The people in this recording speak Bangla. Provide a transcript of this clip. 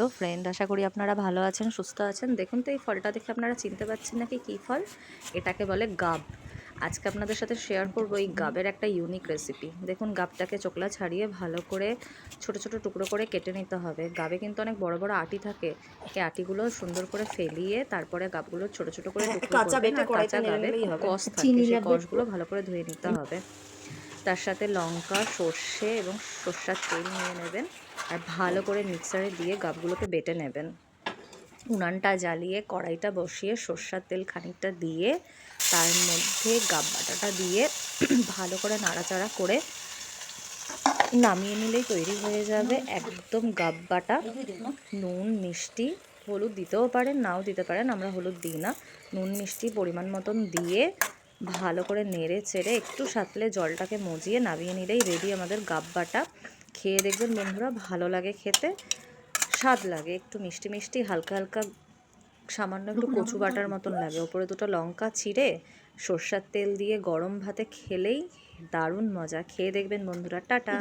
হ্যালো ফ্রেন্ড আশা করি আপনারা ভালো আছেন সুস্থ আছেন। দেখুন তো এই ফলটা দেখে আপনারা চিনতে পারছেন নাকি কী ফল? এটাকে বলে গাব। আজকে আপনাদের সাথে শেয়ার করব এই গাবের একটা ইউনিক রেসিপি দেখুন গাবটাকে চোকলা ছাড়িয়ে ভালো করে ছোট ছোট টুকরো করে কেটে নিতে হবে। গাবে কিন্তু অনেক বড় বড় আটি থাকে। এই আটিগুলো সুন্দর করে ফেলিয়ে তারপরে গাবগুলো ছোট ছোট করে টুকরো করবেন আর কাঁচা গাবে কষ থাকে। সেই কষগুলো ভালো করে ধুয়ে নিতে হবে। তার সাথে লঙ্কা সর্ষে এবং সর্ষার তেল নিয়ে নেবেন। আর ভালো করে মিক্সারে দিয়ে গাবগুলোকে বেটে নেবেন। উনানটা জ্বালিয়ে কড়াইটা বসিয়ে সর্ষার তেল খানিকটা দিয়ে তার মধ্যে গাব বাটাটা দিয়ে ভালো করে নাড়াচাড়া করে নামিয়ে নিলেই তৈরি হয়ে যাবে একদম গাব বাটা। নুন, মিষ্টি, হলুদ দিতেও পারেন, নাও দিতে পারেন, আমরা হলুদ দিই না। নুন, মিষ্টি পরিমাণ মতন দিয়ে ভালো করে নেড়ে চেড়ে একটু সাতলে জলটাকে মজিয়ে নামিয়ে নিলেই রেডি আমাদের গাব বাটা। খেয়ে দেখবেন বন্ধুরা ভালো লাগে খেতে স্বাদ লাগে। একটু মিষ্টি মিষ্টি হালকা হালকা সামান্য একটু কচু বাটার মতন লাগে। ওপরে দুটো লঙ্কা ছিঁড়ে সর্ষার তেল দিয়ে গরম ভাতে খেলেই দারুণ মজা। খেয়ে দেখবেন বন্ধুরা। টাটা।